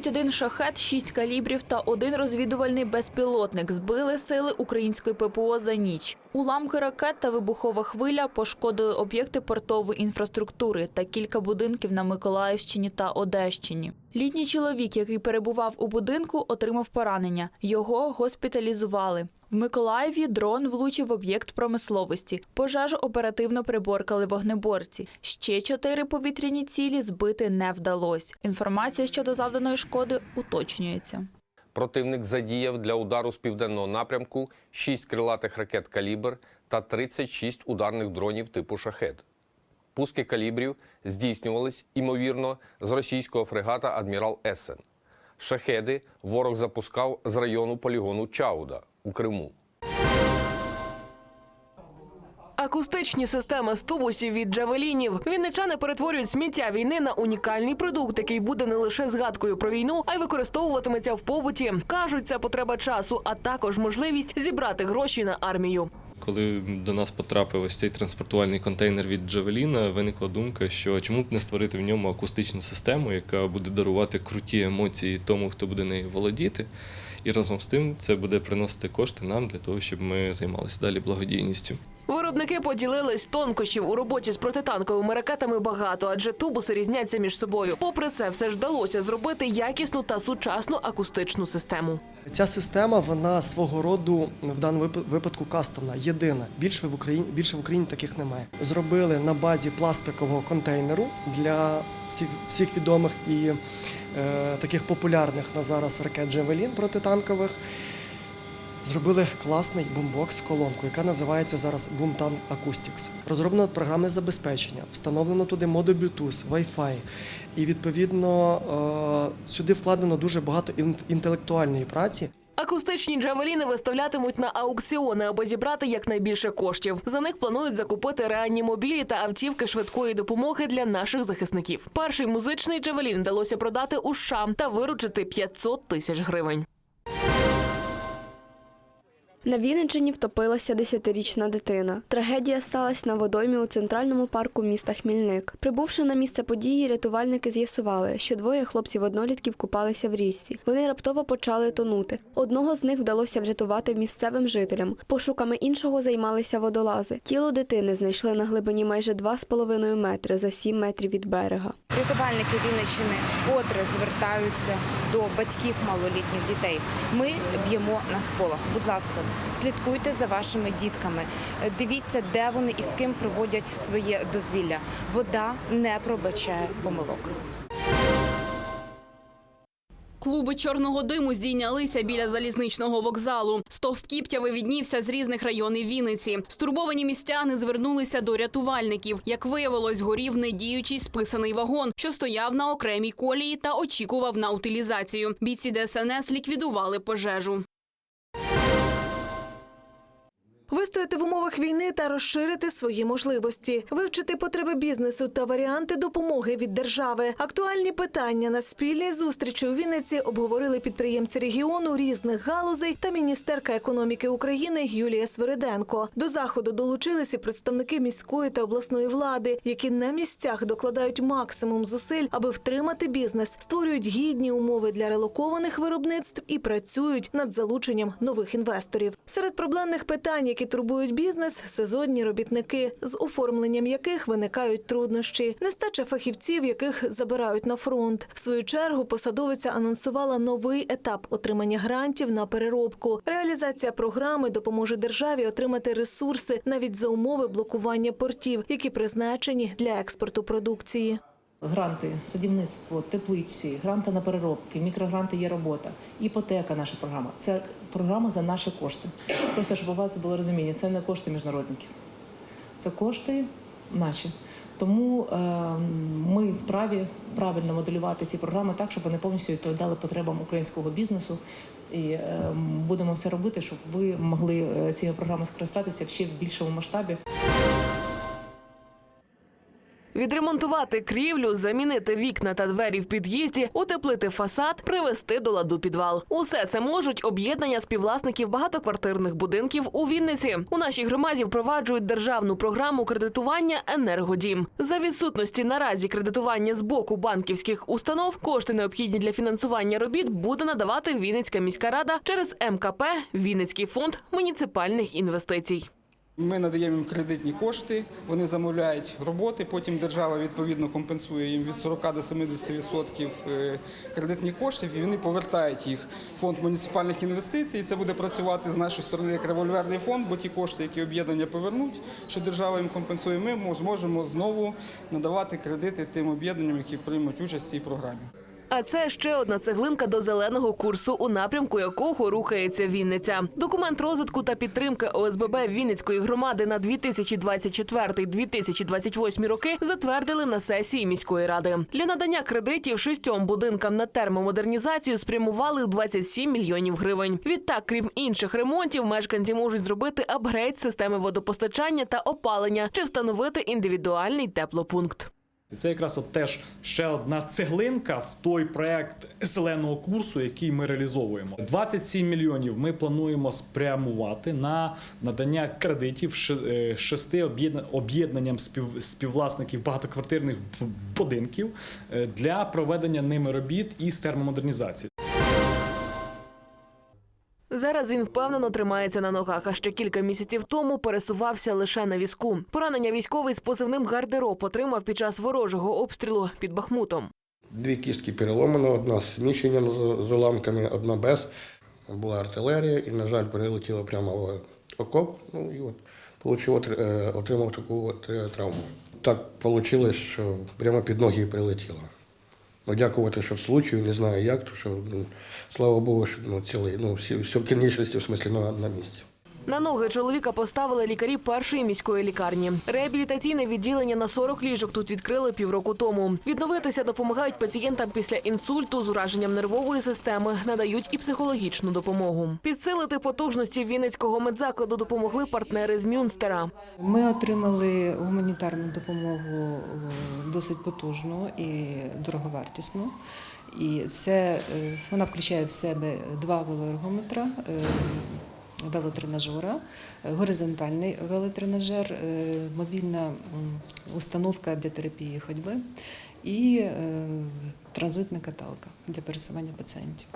31 шахет, 6 калібрів та один розвідувальний безпілотник збили сили української ППО за ніч. Уламки ракет та вибухова хвиля пошкодили об'єкти портової інфраструктури та кілька будинків на Миколаївщині та Одещині. Літній чоловік, який перебував у будинку, отримав поранення. Його госпіталізували. В Миколаєві дрон влучив в об'єкт промисловості. Пожежу оперативно приборкали вогнеборці. Ще чотири повітряні цілі збити не вдалося. Інформація щодо завданої шкоди уточнюється. Противник задіяв для удару з південного напрямку 6 крилатих ракет «Калібр» та 36 ударних дронів типу «Шахет». Пуски калібрів здійснювались, ймовірно, з російського фрегата «Адмірал Ессен». Шахеди ворог запускав з району полігону Чауда у Криму. Акустичні системи з тубусів від джавелінів. Вінничани перетворюють сміття війни на унікальний продукт, який буде не лише згадкою про війну, а й використовуватиметься в побуті. кажуть, це потреба часу, а також можливість зібрати гроші на армію. Коли до нас потрапив ось цей транспортувальний контейнер від Джавеліна, виникла думка, що чому б не створити в ньому акустичну систему, яка буде дарувати круті емоції тому, хто буде нею володіти. І разом з тим це буде приносити кошти нам для того, щоб ми займалися далі благодійністю. Виробники поділились тонкощів у роботі з протитанковими ракетами багато, адже тубуси різняться між собою. Попри це, все ж вдалося зробити якісну та сучасну акустичну систему. Ця система вона свого роду в даному випадку кастомна, єдина. Більше в Україні більше в Україні таких немає. Зробили на базі пластикового контейнеру для всіх, всіх відомих і е, таких популярних на зараз ракет Джевелін протитанкових. Зробили класний бумбокс з колонкою, яка називається зараз Boomtan Acoustics. Розроблено програмне забезпечення, встановлено туди модуль Bluetooth, Wi-Fi. І відповідно е, сюди вкладено дуже багато інтелектуальної праці. Акустичні джавеліни виставлятимуть на аукціони, аби зібрати якнайбільше коштів. За них планують закупити реанімобілі та автівки швидкої допомоги для наших захисників. Перший музичний джавелін вдалося продати у США та виручити 500 тисяч гривень. На Вінниччині втопилася десятирічна дитина. Трагедія сталася на водоймі у центральному парку міста Хмільник. Прибувши на місце події, рятувальники з'ясували, що двоє хлопців-однолітків купалися в річці. Вони раптово почали тонути. Одного з них вдалося врятувати місцевим жителям. Пошуками іншого займалися водолази. Тіло дитини знайшли на глибині майже 2,5 метри за 7 метрів від берега. Рятувальники Вінниччини вкотре звертаються до батьків малолітніх дітей. Ми б'ємо на сполох. Будь ласка, слідкуйте за вашими дітками. Дивіться, де вони і з ким проводять своє дозвілля. Вода не пробачає помилок. Клуби чорного диму здійнялися біля залізничного вокзалу. Стовп кіптяви віднівся з різних районів Вінниці. Стурбовані містяни звернулися до рятувальників. Як виявилось, горів недіючий списаний вагон, що стояв на окремій колії та очікував на утилізацію. Бійці ДСНС ліквідували пожежу. Вистояти в умовах війни та розширити свої можливості, вивчити потреби бізнесу та варіанти допомоги від держави. Актуальні питання на спільній зустрічі у Вінниці обговорили підприємці регіону різних галузей та міністерка економіки України Юлія Свириденко. До заходу долучилися представники міської та обласної влади, які на місцях докладають максимум зусиль, аби втримати бізнес, створюють гідні умови для релокованих виробництв і працюють над залученням нових інвесторів. Серед проблемних питань, які турбують бізнес, сезонні робітники, з оформленням яких виникають труднощі, нестача фахівців, яких забирають на фронт. В свою чергу посадовиця анонсувала новий етап отримання грантів на переробку. Реалізація програми допоможе державі отримати ресурси навіть за умови блокування портів, які призначені для експорту продукції. Гранти, садівництво, теплиці, гранти на переробки, мікрогранти є робота, іпотека наша програма. Це програма за наші кошти. Просто щоб у вас було розуміння, це не кошти міжнародників, це кошти наші. Тому е, ми вправі правильно моделювати ці програми так, щоб вони повністю відповідали потребам українського бізнесу. І е, будемо все робити, щоб ви могли е, цією програмою скористатися ще в більшому масштабі. Відремонтувати крівлю, замінити вікна та двері в під'їзді, утеплити фасад, привести до ладу підвал. Усе це можуть об'єднання співвласників багатоквартирних будинків у Вінниці. У нашій громаді впроваджують державну програму кредитування Енергодім. За відсутності наразі кредитування з боку банківських установ кошти необхідні для фінансування робіт буде надавати Вінницька міська рада через МКП Вінницький фонд муніципальних інвестицій. Ми надаємо їм кредитні кошти, вони замовляють роботи, потім держава відповідно компенсує їм від 40 до 70% е, кредитних коштів і вони повертають їх в фонд муніципальних інвестицій. Це буде працювати з нашої сторони як револьверний фонд, бо ті кошти, які об'єднання повернуть, що держава їм компенсує, ми зможемо знову надавати кредити тим об'єднанням, які приймуть участь в цій програмі. А це ще одна цеглинка до зеленого курсу, у напрямку якого рухається Вінниця. Документ розвитку та підтримки ОСББ Вінницької громади на 2024-2028 роки затвердили на сесії міської ради. Для надання кредитів шістьом будинкам на термомодернізацію спрямували 27 мільйонів гривень. Відтак, крім інших ремонтів, мешканці можуть зробити апгрейд системи водопостачання та опалення чи встановити індивідуальний теплопункт. Це якраз от теж ще одна цеглинка в той проект зеленого курсу, який ми реалізовуємо. 27 мільйонів ми плануємо спрямувати на надання кредитів е, шести об'єдна- об'єднанням співвласників багатоквартирних будинків е, для проведення ними робіт із термомодернізації. Зараз він впевнено тримається на ногах, а ще кілька місяців тому пересувався лише на візку. Поранення військовий з позивним гардероб отримав під час ворожого обстрілу під Бахмутом. Дві кістки переломано, одна з зміщенням з уламками, одна без. Була артилерія і, на жаль, прилетіла прямо в окоп. Ну і от получив, е, отримав таку от е, травму. Так вийшло, що прямо під ноги прилетіло. Дякувати, що случаю, не знаю як, то що ну, слава Богу, що ну, цілий, ну, всі, все конечності, в смислі, на, на місці. На ноги чоловіка поставили лікарі першої міської лікарні. Реабілітаційне відділення на 40 ліжок тут відкрили півроку тому. Відновитися допомагають пацієнтам після інсульту з ураженням нервової системи, надають і психологічну допомогу. Підсилити потужності Вінницького медзакладу допомогли партнери з Мюнстера. Ми отримали гуманітарну допомогу е, досить потужну і дороговартісну. І це е, вона включає в себе два велоергометра, е, велотренажера, е, горизонтальний велотренажер, е, мобільна установка для терапії ходьби і е, транзитна каталка для пересування пацієнтів.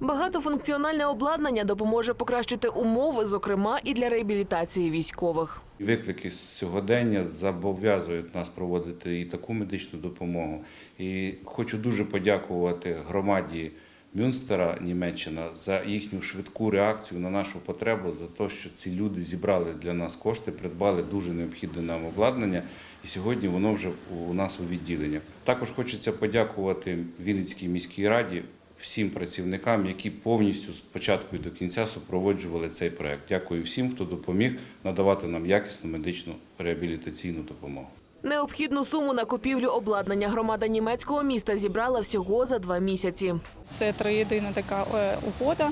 Багатофункціональне обладнання допоможе покращити умови, зокрема і для реабілітації військових. Виклики з сьогодення зобов'язують нас проводити і таку медичну допомогу. І хочу дуже подякувати громаді Мюнстера Німеччина за їхню швидку реакцію на нашу потребу, за те, що ці люди зібрали для нас кошти, придбали дуже необхідне нам обладнання, і сьогодні воно вже у нас у відділенні. Також хочеться подякувати Вінницькій міській раді. Всім працівникам, які повністю з початку і до кінця супроводжували цей проект. Дякую всім, хто допоміг надавати нам якісну медичну реабілітаційну допомогу. Необхідну суму на купівлю обладнання громада німецького міста зібрала всього за два місяці. Це триєдина така е, угода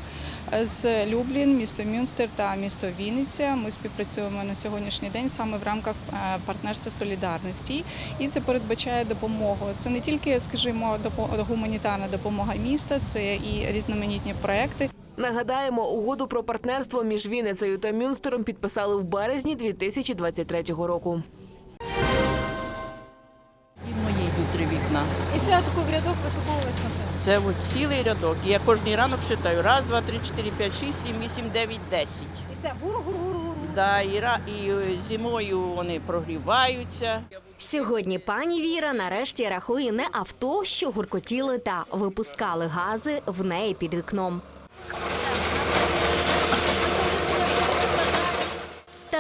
з Люблін, місто Мюнстер та місто Вінниця. Ми співпрацюємо на сьогоднішній день саме в рамках е, партнерства солідарності, і це передбачає допомогу. Це не тільки, скажімо, гуманітарна допомога міста, це і різноманітні проекти. Нагадаємо, угоду про партнерство між Вінницею та Мюнстером підписали в березні 2023 року. Це от цілий рядок. Я кожен ранок читаю. Раз, два, три, чотири, п'ять, шість, сім, вісім, дев'ять, десять. І це гур-гур-гур-гур. Да, і, ра- і е, зимою вони прогріваються. Сьогодні пані Віра нарешті рахує не авто, що гуркотіли та випускали гази в неї під вікном.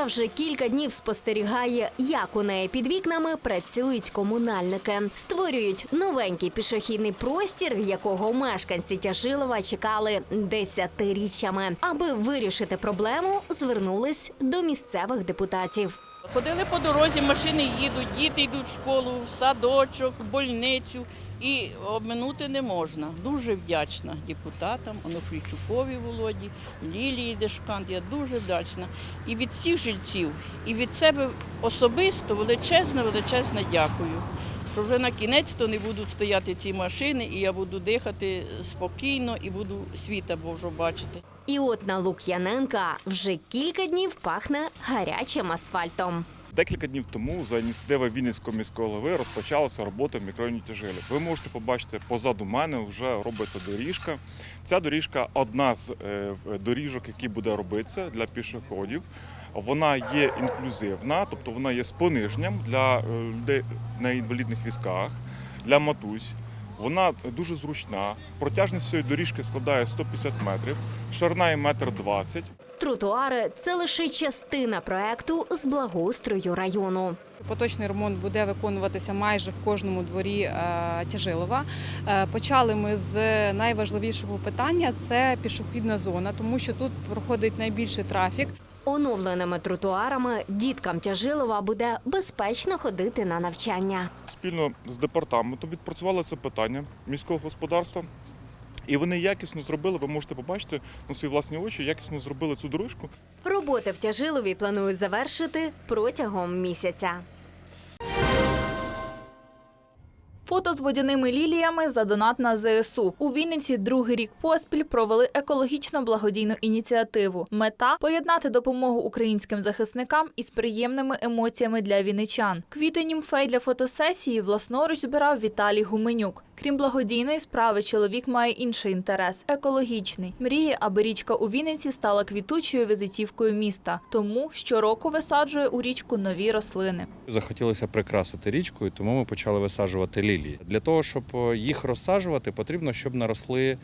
Вже кілька днів спостерігає, як у неї під вікнами працюють комунальники, створюють новенький пішохідний простір, якого мешканці Тяжилова чекали десятиріччями. Аби вирішити проблему, звернулись до місцевих депутатів. Ходили по дорозі, машини їдуть, діти йдуть в школу, в садочок, в больницю. І обминути не можна. Дуже вдячна депутатам, Онуфрійчукові Володі, Лілії Дешкант. Я дуже вдячна. І від всіх жильців, і від себе особисто величезне, величезне дякую. Що вже на кінець то не будуть стояти ці машини, і я буду дихати спокійно і буду світа Божого бачити. І от на Лук'яненка вже кілька днів пахне гарячим асфальтом. Декілька днів тому за ініціативи Вінницького міського голови розпочалася робота в мікрорайоні Тяжилі. Ви можете побачити позаду мене вже робиться доріжка. Ця доріжка одна з е, доріжок, які буде робитися для пішоходів. Вона є інклюзивна, тобто вона є з пониженням для е, людей на інвалідних візках, для матусь. Вона дуже зручна. Протяжність цієї доріжки складає 150 метрів, ширина метр 20. Тротуари це лише частина проекту з благоустрою району. Поточний ремонт буде виконуватися майже в кожному дворі е, Тяжилова. Е, Почали ми з найважливішого питання це пішохідна зона, тому що тут проходить найбільший трафік. Оновленими тротуарами діткам Тяжилова буде безпечно ходити на навчання. спільно з департаментом відпрацювали це питання міського господарства. І вони якісно зробили, ви можете побачити на свої власні очі, якісно зробили цю дорожку. Роботи в Тяжилові планують завершити протягом місяця. Фото з водяними ліліями за донат на ЗСУ. У Вінниці другий рік поспіль провели екологічно благодійну ініціативу. Мета поєднати допомогу українським захисникам із приємними емоціями для вінничан. Квіти німфей для фотосесії власноруч збирав Віталій Гуменюк. Крім благодійної справи, чоловік має інший інтерес екологічний. Мріє, аби річка у Вінниці стала квітучою візитівкою міста. Тому щороку висаджує у річку нові рослини. Захотілося прикрасити річку, тому ми почали висаджувати лілії. Для того, щоб е, їх розсаджувати, потрібно, щоб наросли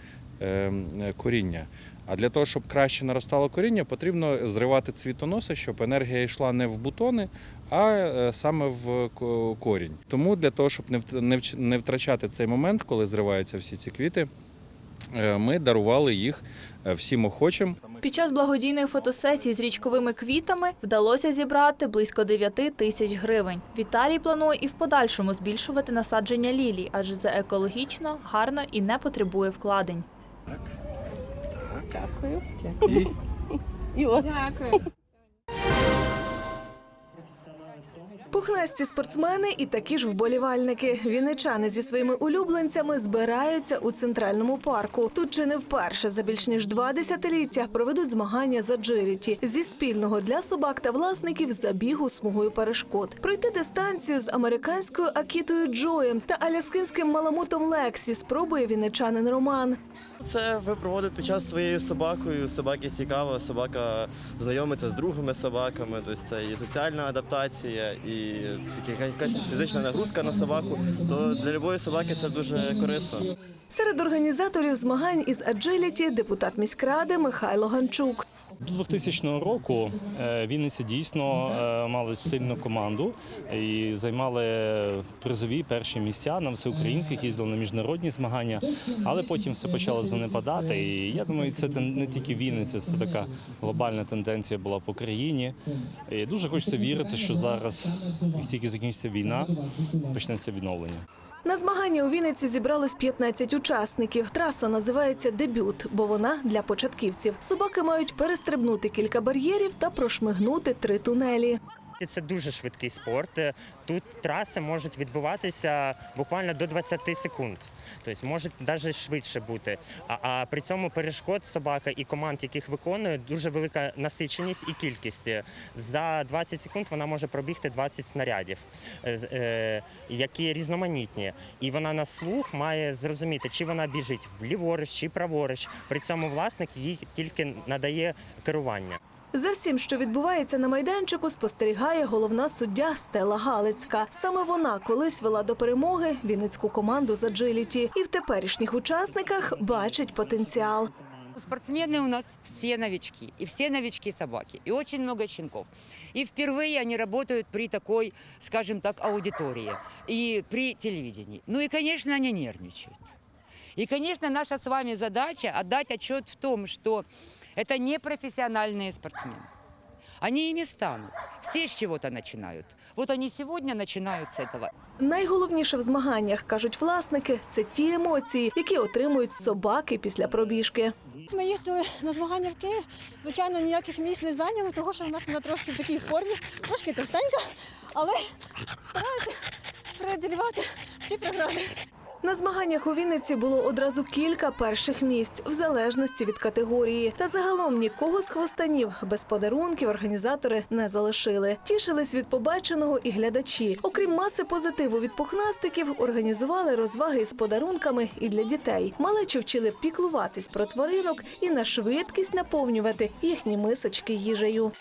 коріння. А для того, щоб краще наростало коріння, потрібно зривати цвітоноси, щоб енергія йшла не в бутони, а е, саме в корінь. Тому для того, щоб не вт- не втрачати цей момент, коли зриваються всі ці квіти, е, ми дарували їх е, всім охочим. Під час благодійної фотосесії з річковими квітами вдалося зібрати близько 9 тисяч гривень. Віталій планує і в подальшому збільшувати насадження лілій, адже це екологічно, гарно і не потребує вкладень. Дякую. І І от. Дякую. Пухнасті спортсмени і такі ж вболівальники. Вінничани зі своїми улюбленцями збираються у центральному парку. Тут чи не вперше за більш ніж два десятиліття проведуть змагання за джиліті зі спільного для собак та власників забігу смугою перешкод. Пройти дистанцію з американською акітою Джоєм та аляскинським маламутом Лексі спробує вінничанин Роман. Це ви проводите час своєю собакою. Собаки цікаво, собака знайомиться з другими собаками. Тобто це і соціальна адаптація, і якась фізична нагрузка на собаку. То для любої собаки це дуже корисно. Серед організаторів змагань із аджиліті депутат міськради Михайло Ганчук. До 2000 року е, Вінниці дійсно е, мали сильну команду і займали призові перші місця на всеукраїнських, їздили на міжнародні змагання, але потім все почало занепадати. І я думаю, це не тільки Вінниця, це така глобальна тенденція була по країні. І дуже хочеться вірити, що зараз, як тільки закінчиться війна, почнеться відновлення. На змагання у Вінниці зібралось 15 учасників. Траса називається Дебют, бо вона для початківців. Собаки мають перестрибнути кілька бар'єрів та прошмигнути три тунелі. Це дуже швидкий спорт. Тут траси можуть відбуватися буквально до 20 секунд. Тобто може навіть швидше бути. А, а при цьому перешкод собака і команд, яких виконує, дуже велика насиченість і кількість. За 20 секунд вона може пробігти 20 снарядів, е, е, які різноманітні. І вона на слух має зрозуміти, чи вона біжить вліворуч, чи праворуч. При цьому власник їй тільки надає керування. За всім, що відбувається на майданчику, спостерігає головна суддя Стела Галицька. Саме вона колись вела до перемоги вінницьку команду з аджиліті і в теперішніх учасниках бачить потенціал. Спортсмены у нас все новички, и все новички собаки, и очень много щенков. И впервые они работают при такой, скажем так, аудитории и при телевидении. Ну и, конечно, они нервничают. И, конечно, наша с вами задача отдать отчет в том, что это не профессиональные спортсмены. Они ими станут. Все с чего-то начинают. Вот они сегодня начинают с этого. Найголовніше в змаганнях, кажуть власники, це ті емоції, які отримують собаки після пробіжки. Ми їздили на змагання в Київ. Звичайно, ніяких місць не зайняли, тому що в нас вона трошки в такій формі, трошки товстенька, але стараюся преодолівати всі прегради. На змаганнях у Вінниці було одразу кілька перших місць, в залежності від категорії. Та загалом нікого з хвостанів без подарунків організатори не залишили. Тішились від побаченого і глядачі. Окрім маси позитиву від пухнастиків, організували розваги із подарунками і для дітей. Малечу вчили піклуватись про тваринок і на швидкість наповнювати їхні мисочки їжею.